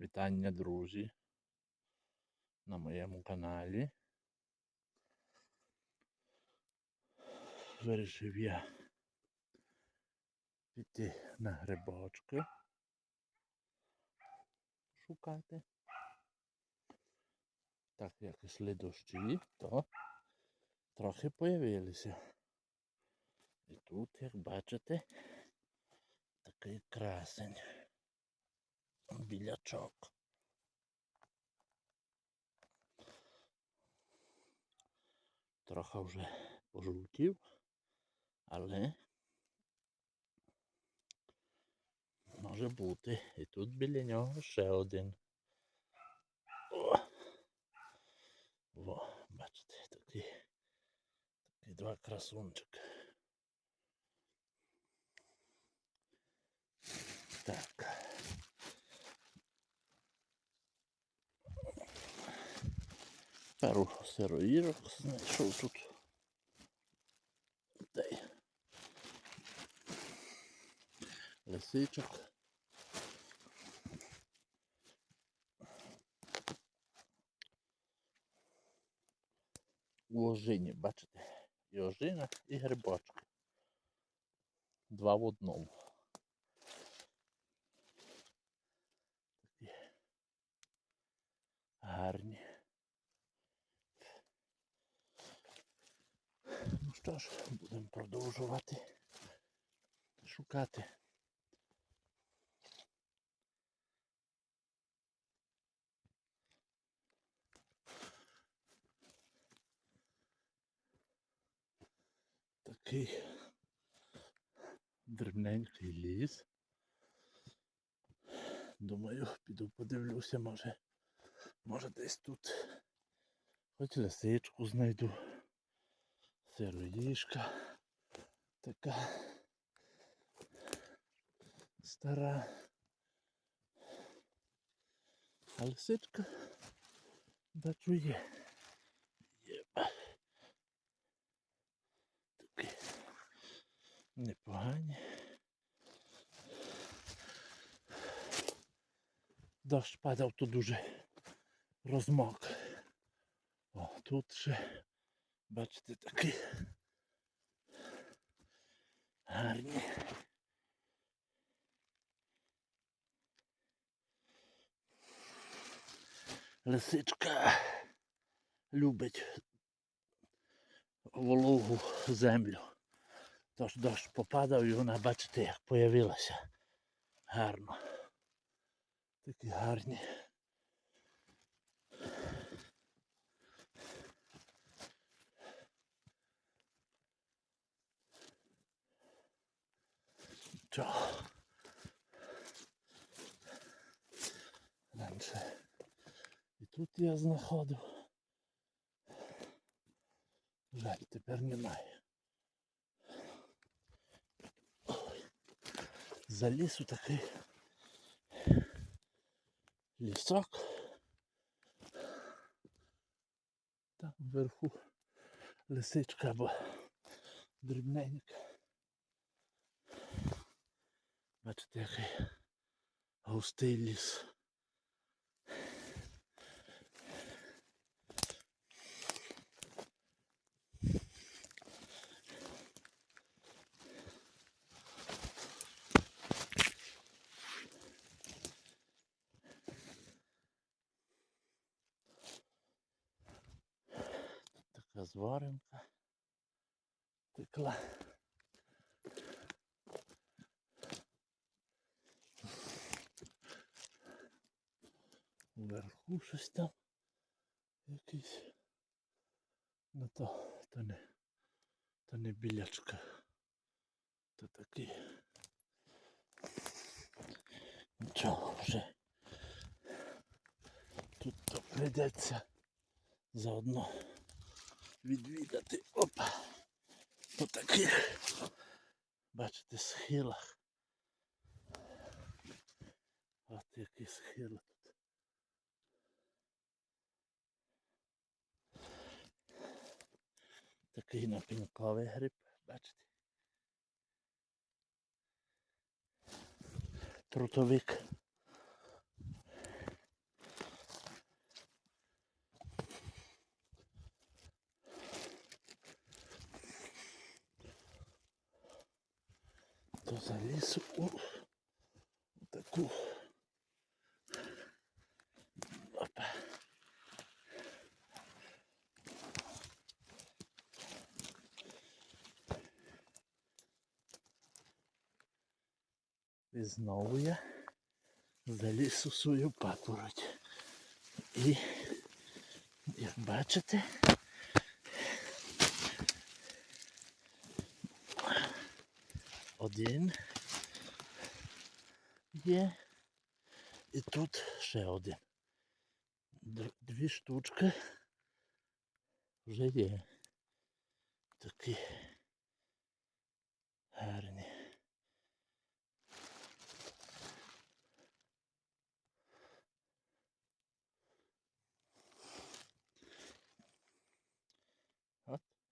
Вітання, друзі, на моєму каналі. Вирішив я піти на грибочки шукати. Так як йшли дощі, то трохи появилися. І тут, як бачите, такий красень білячок. Трохи вже пожовтів, але може бути. І тут біля нього ще один. О! Во, бачите, такі, такі два красунчики. Так. Пару сироїрок знайшов тут. Дай. Лисичок. У ожині, бачите? І ожина, і грибочки. Два в одному. Такі гарні. Ну що ж, будемо продовжувати шукати. Такий дрібненький ліс. Думаю, піду подивлюся, може, може десь тут хоч лисичку знайду. Сироїшка така стара. А лисичка бачу є. Є. Такі непогані. Дощ падав тут дуже розмок. О, тут ще Бачите, такі гарні. Лисичка любить вологу землю. Тож дощ попадав і вона, бачите, як появилася. Гарно. Такі гарні. Що? Раніше. І тут я знаходив. Жаль, тепер немає. Ой. За лісу такий лісок. Там вверху лисичка або дрібненька. Бачите, який густий ліс. Така зваринка текла. Вверху щось там якийсь. Ну то, то не, то не білячка. То такий. Нічого вже. Тут то прийдеться заодно відвідати. Опа! По таких, бачите, схилах. От які схили Такий напінковий гриб, бачите. Трутовик. То заліз у таку. І знову я заліз у свою папороть. І, як бачите, один є. І тут ще один. Дві штучки вже є. Такі гарні.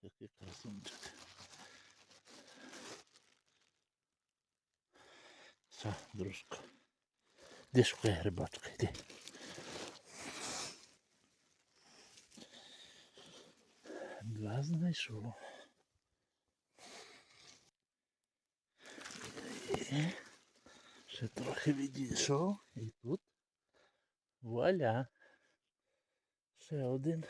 От який красунчик. Все, дружко. Де шукає грибочка, йди. Два знайшов. І ще трохи відійшов і тут вуаля. Ще один.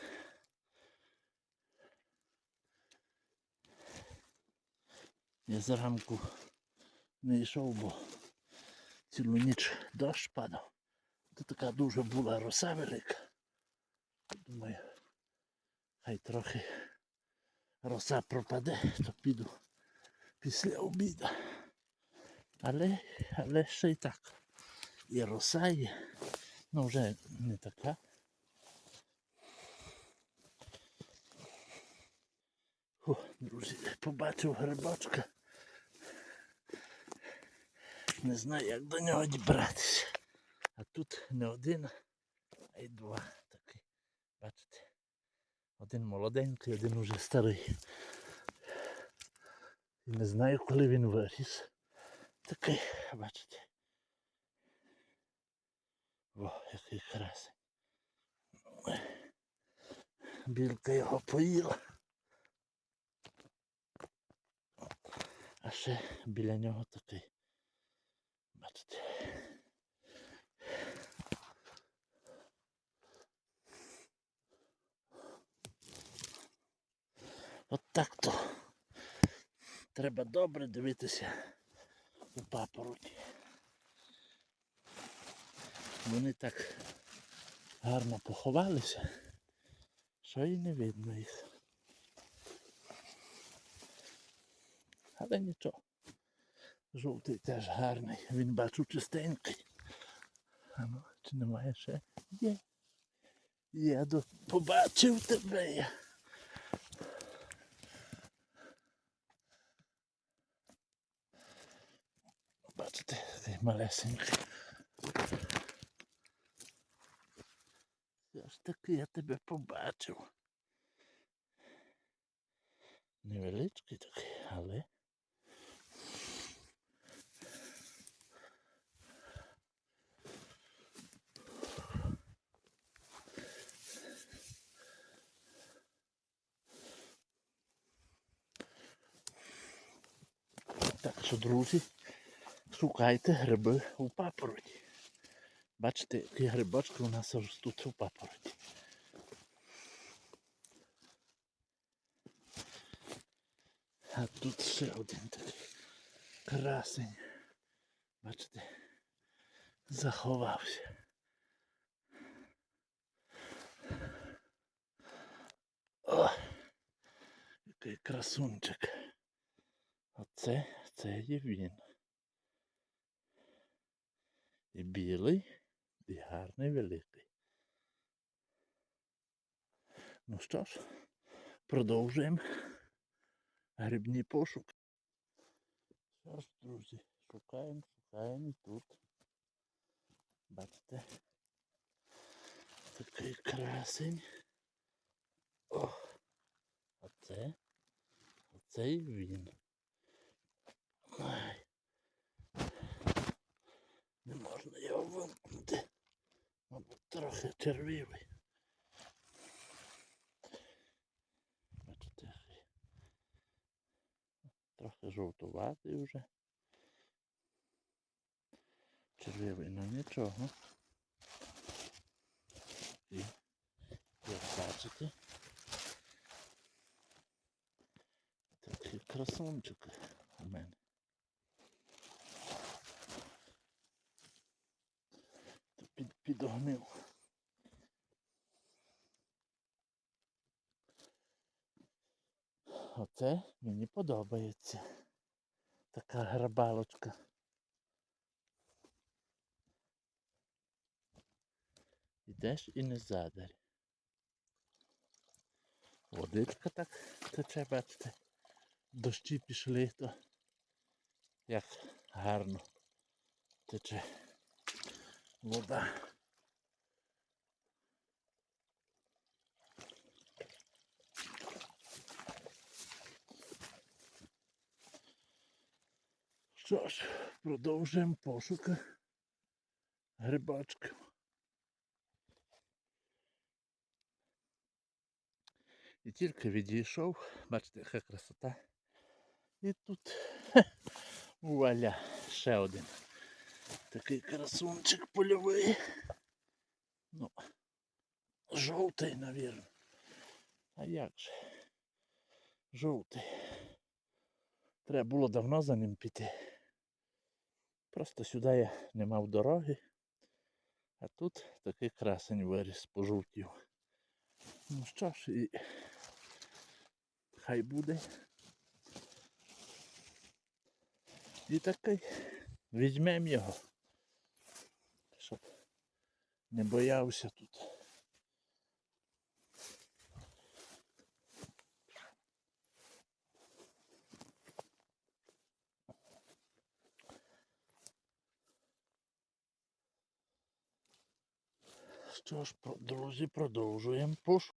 Я зранку не йшов, бо цілу ніч дощ падав. Це така дуже була роса велика. Думаю, хай трохи роса пропаде, то піду після обіду. Але, але ще й так. І роса є. Ну вже не така. О, друзі, побачив грибочка. Не знаю, як до нього дібратися. А тут не один, а й два такі. Бачите? Один молоденький, один уже старий. І не знаю, коли він виріс. Такий, бачите. О, який красень. Білка його поїла. А ще біля нього такий. Бачите. От так то. Треба добре дивитися у папороті. Вони так гарно поховалися, що і не видно їх. Але нічого. Жовтий теж гарний. Він бачу чистенький. А ну, чи немає ще? Є. Я до... побачив тебе. Я. Бачите, такий малесенький. Все ж таки я тебе побачив. Невеличкий такий, але. Так що, друзі, шукайте гриби у папороті. Бачите, які грибочки у нас ростуть у папороті. А тут ще один такий красень. Бачите, заховався. О, який красунчик. Оце, це є він. І білий, і гарний великий. Ну що ж, продовжуємо грибні пошуки. Що ж, друзі, шукаємо, шукаємо тут. Бачите, такий красень. О, оце, оце і він. Ай. Не можна його вимкнути. Мабуть, трохи червивий. Бачите, трохи жовтуватий вже. Чи живий, ну нічого. І як бачите, такий красунчик у мене. Підогнив. Оце мені подобається. Така грабалочка. Ідеш і не задарь. Водичка так тече, бачите. Дощі пішли, то як гарно тече вода. Що ж, продовжуємо пошуки грибочків. І тільки відійшов, бачите, яка красота. І тут вуаля, ще один. Такий красунчик польовий. Ну, жовтий, навірно. А як же? Жовтий. Треба було давно за ним піти. Просто сюди я не мав дороги. А тут такий красень виріс, пожовтів. Ну що ж, і хай буде. І такий візьмемо його. Щоб не боявся тут. Що ж, друзі, продовжуємо пошук.